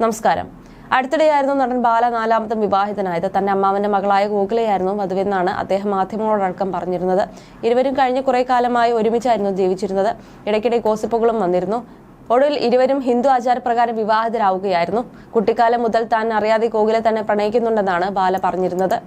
നമസ്കാരം. അടുത്തിടെയായിരുന്നു നടൻ ബാല നാലാമതും വിവാഹിതനായത്. തന്റെ അമ്മാവന്റെ മകളായ ഗോകുലയായിരുന്നു വധുവെന്നാണ് അദ്ദേഹം മാധ്യമങ്ങളോടക്കം പറഞ്ഞിരുന്നത്. ഇരുവരും കഴിഞ്ഞ കുറെ കാലമായി ഒരുമിച്ചായിരുന്നു ജീവിച്ചിരുന്നത്. ഇടയ്ക്കിടെ ഗോസിപ്പുകളും വന്നിരുന്നു. ഒടുവിൽ ഇരുവരും ഹിന്ദു ആചാരപ്രകാരം വിവാഹിതരാവുകയായിരുന്നു. കുട്ടിക്കാലം മുതൽ താൻ അറിയാതെ ഗോകുലെ തന്നെ പ്രണയിക്കുന്നുണ്ടെന്നാണ് ബാല പറഞ്ഞിരുന്നത്.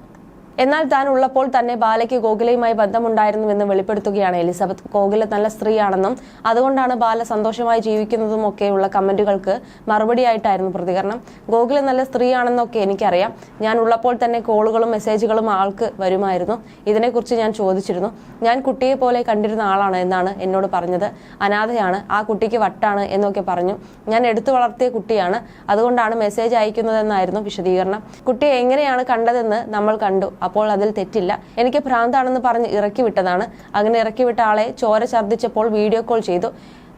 എന്നാൽ താൻ ഉള്ളപ്പോൾ തന്നെ ബാലയ്ക്ക് ഗോകുലയുമായി ബന്ധമുണ്ടായിരുന്നുവെന്ന് വെളിപ്പെടുത്തുകയാണ് എലിസബത്ത്. ഗോകുല നല്ല സ്ത്രീയാണെന്നും അതുകൊണ്ടാണ് ബാല സന്തോഷമായി ജീവിക്കുന്നതും ഒക്കെയുള്ള കമന്റുകൾക്ക് മറുപടിയായിട്ടായിരുന്നു പ്രതികരണം. ഗോകുല നല്ല സ്ത്രീയാണെന്നൊക്കെ എനിക്കറിയാം. ഞാൻ ഉള്ളപ്പോൾ തന്നെ കോളുകളും മെസ്സേജുകളും ആൾക്ക് വരുമായിരുന്നു. ഇതിനെക്കുറിച്ച് ഞാൻ ചോദിച്ചിരുന്നു. ഞാൻ കുട്ടിയെ പോലെ കണ്ടിരുന്ന ആളാണ് എന്നാണ് എന്നോട് പറഞ്ഞത്. അനാഥയാണ് ആ കുട്ടിക്ക് വട്ടാണ് എന്നൊക്കെ പറഞ്ഞു. ഞാൻ എടുത്തു വളർത്തിയ കുട്ടിയാണ്. അതുകൊണ്ടാണ് മെസ്സേജ് അയക്കുന്നതെന്നായിരുന്നു വിശദീകരണം. കുട്ടിയെ എങ്ങനെയാണ് കണ്ടതെന്ന് നമ്മൾ കണ്ടു. അപ്പോൾ അതിൽ തെറ്റില്ല. എനിക്ക് ഭ്രാന്താണെന്ന് പറഞ്ഞ് ഇറക്കി വിട്ടതാണ്. അങ്ങനെ ഇറക്കി വിട്ട ആളെ ചോര ഛർദ്ദിച്ചപ്പോൾ വീഡിയോ കോൾ ചെയ്തു.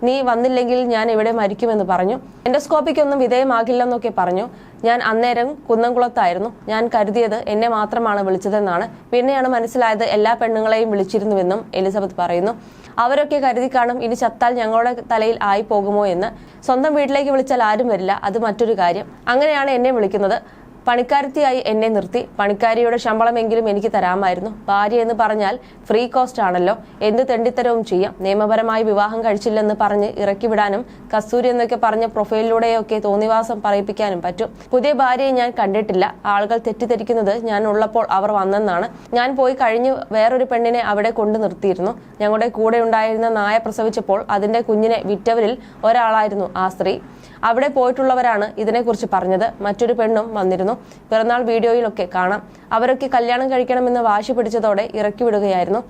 നീ വന്നില്ലെങ്കിൽ ഞാൻ ഇവിടെ മരിക്കുമെന്ന് പറഞ്ഞു. എൻഡോസ്കോപ്പിക്ക് എൻഡോസ്കോപ്പിക്കൊന്നും വിധേയമാകില്ലെന്നൊക്കെ പറഞ്ഞു. ഞാൻ അന്നേരം കുന്നംകുളത്തായിരുന്നു. ഞാൻ കരുതിയത് എന്നെ മാത്രമാണ് വിളിച്ചതെന്നാണ്. പിന്നെയാണ് മനസ്സിലായത് എല്ലാ പെണ്ണുങ്ങളെയും വിളിച്ചിരുന്നുവെന്നും എലിസബത്ത് പറയുന്നു. അവരൊക്കെ കരുതി കാണും ഇനി ചത്താൽ ഞങ്ങളുടെ തലയിൽ ആയി പോകുമോ എന്ന്. സ്വന്തം വീട്ടിലേക്ക് വിളിച്ചാൽ ആരും വരില്ല. അത് മറ്റൊരു കാര്യം. അങ്ങനെയാണ് എന്നെ വിളിക്കുന്നത്. പണിക്കാരത്തിയായി എന്നെ നിർത്തി. പണിക്കാരിയുടെ ശമ്പളമെങ്കിലും എനിക്ക് തരാമായിരുന്നു. ഭാര്യ എന്ന് പറഞ്ഞാൽ ഫ്രീ കോസ്റ്റ് ആണല്ലോ. എന്ത് തെണ്ടിത്തരവും ചെയ്യാം. നിയമപരമായി വിവാഹം കഴിച്ചില്ലെന്ന് പറഞ്ഞ് ഇറക്കിവിടാനും കസ്തൂരി എന്നൊക്കെ പറഞ്ഞ പ്രൊഫൈലിലൂടെയൊക്കെ തോന്നിവാസം പറയിപ്പിക്കാനും പറ്റും. പുതിയ ഭാര്യയെ ഞാൻ കണ്ടിട്ടില്ല. ആളുകൾ തെറ്റിദ്ധരിക്കുന്നത് ഞാൻ ഉള്ളപ്പോൾ അവർ വന്നെന്നാണ്. ഞാൻ പോയി കഴിഞ്ഞ് വേറൊരു പെണ്ണിനെ അവിടെ കൊണ്ടു നിർത്തിയിരുന്നു. ഞങ്ങളുടെ കൂടെ ഉണ്ടായിരുന്ന നായ പ്രസവിച്ചപ്പോൾ അതിന്റെ കുഞ്ഞിനെ വിറ്റവരിൽ ഒരാളായിരുന്നു ആ സ്ത്രീ. അവിടെ പോയിട്ടുള്ളവരാണ് ഇതിനെക്കുറിച്ച് പറഞ്ഞത്. മറ്റൊരു പെണ്ണും വന്നിരുന്നു. പിറന്നാൾ വീഡിയോയിലൊക്കെ കാണാം. അവരൊക്കെ കല്യാണം കഴിക്കണമെന്ന് വാശി പിടിച്ചതോടെ ഇറക്കി വിടുകയായിരുന്നു.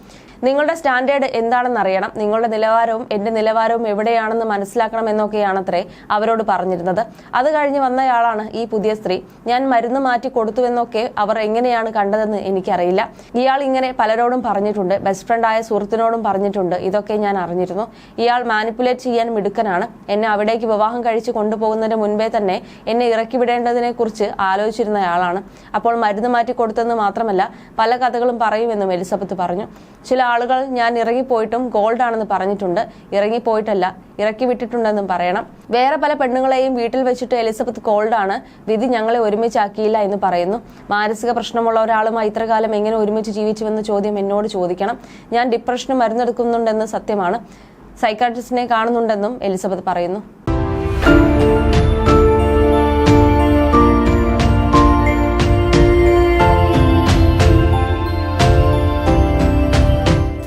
നിങ്ങളുടെ സ്റ്റാൻഡേർഡ് എന്താണെന്ന് അറിയണം. നിങ്ങളുടെ നിലവാരവും എന്റെ നിലവാരവും എവിടെയാണെന്ന് മനസ്സിലാക്കണം എന്നൊക്കെയാണത്രേ അവരോട് പറഞ്ഞിരുന്നത്. അത് കഴിഞ്ഞ് വന്നയാളാണ് ഈ പുതിയ സ്ത്രീ. ഞാൻ മരുന്ന് മാറ്റി കൊടുത്തുവെന്നൊക്കെ അവർ എങ്ങനെയാണ് കണ്ടതെന്ന് എനിക്കറിയില്ല. ഇയാൾ ഇങ്ങനെ പലരോടും പറഞ്ഞിട്ടുണ്ട്. ബെസ്റ്റ് ഫ്രണ്ടായ സുഹൃത്തിനോടും പറഞ്ഞിട്ടുണ്ട്. ഇതൊക്കെ ഞാൻ അറിഞ്ഞിരുന്നു. ഇയാൾ മാനിപ്പുലേറ്റ് ചെയ്യാൻ മിടുക്കനാണ്. എന്നെ അവിടേക്ക് വിവാഹം കഴിച്ച് കൊണ്ടുപോകുന്നതിന് മുൻപേ തന്നെ എന്നെ ഇറക്കി വിടേണ്ടതിനെ കുറിച്ച് ആലോചിച്ചിരുന്നയാളാണ്. അപ്പോൾ മരുന്ന് മാറ്റി കൊടുത്തെന്ന് മാത്രമല്ല പല കഥകളും പറയുമെന്നും എലിസബത്ത് പറഞ്ഞു. ചില ആളുകൾ ഞാൻ ഇറങ്ങിപ്പോയിട്ടും ഗോൾഡ് ആണെന്ന് പറഞ്ഞിട്ടുണ്ട്. ഇറങ്ങിപ്പോയിട്ടല്ല ഇറക്കി വിട്ടിട്ടുണ്ടെന്നും പറയണം. വേറെ പല പെണ്ണുങ്ങളെയും വീട്ടിൽ വെച്ചിട്ട് എലിസബത്ത് ഗോൾഡ് ആണ് വിധി ഞങ്ങളെ ഒരുമിച്ചാക്കിയില്ല എന്ന് പറയുന്നു. മാനസിക പ്രശ്നമുള്ള ഒരാളുമായി ഇത്രകാലം എങ്ങനെ ഒരുമിച്ച് ജീവിച്ചുവെന്ന ചോദ്യം എന്നോട് ചോദിക്കണം. ഞാൻ ഡിപ്രഷന് മരുന്നെടുക്കുന്നുണ്ടെന്ന് സത്യമാണ്. സൈക്കാട്രിസ്റ്റിനെ കാണുന്നുണ്ടെന്നും എലിസബത്ത് പറയുന്നു.